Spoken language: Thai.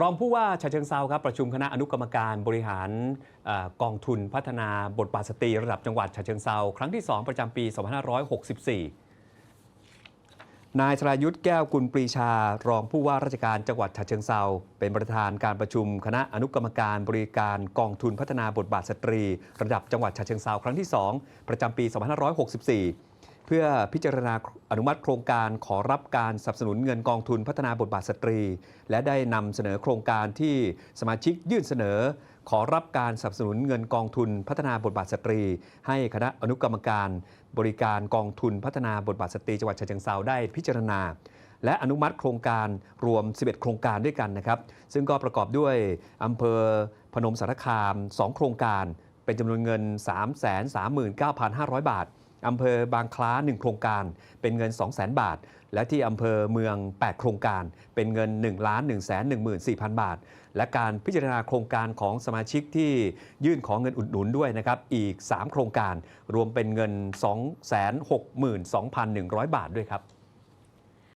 รองผู้ว่าชาเชิงเซาครับประชุมคณะอนุกรรมการบริหารอกองทุนพัฒนาบทบาทสตรีระดับจังหวัดฉะเชิงเซาครั้งที่ 2 ประจำปี 2564 นายสรายุทธ์แก้วกุลปรีชารองผู้ว่าราชการจังหวัดฉะเชิงเซาเป็นประธานการประชุมคณะอนุกรรมการบริการกองทุนพัฒนาบทบาทสตรี ระดับจังหวัดฉะเชิงเซาครั้งที่ 2 ประจำปี 2564 เพื่อพิจารณาอนุมัติโครงการขอรับการสนับสนุนเงินกองทุนพัฒนาบทบาทสตรี และได้นำเสนอโครงการที่สมาชิกยื่นเสนอ ขอรับการสนับสนุนเงินกองทุนพัฒนาบทบาทสตรี ให้คณะอนุกรรมการ บริการกองทุนพัฒนาบทบาทสตรีจังหวัดฉะเชิงเซาได้พิจารณา และอนุมัติโครงการรวม 11 โครงการด้วยกันนะครับ ซึ่งก็ประกอบด้วยอำเภอพนมสารคาม 2 โครงการ เป็นจำนวนเงิน 339,500 บาท อำเภอบางคล้า 1 โครงการ เป็นเงิน 200,000 บาท และที่อำเภอเมือง 8 โครงการ เป็นเงิน1 1 1 4 0 0 0 บาท และการพิจารณาโครงการของสมาชิกที่ยื่นของเงินอุดหนุนด้วยนะครับ อีก 3 โครงการ รวมเป็นเงิน 262,100 บาทด้วยครับ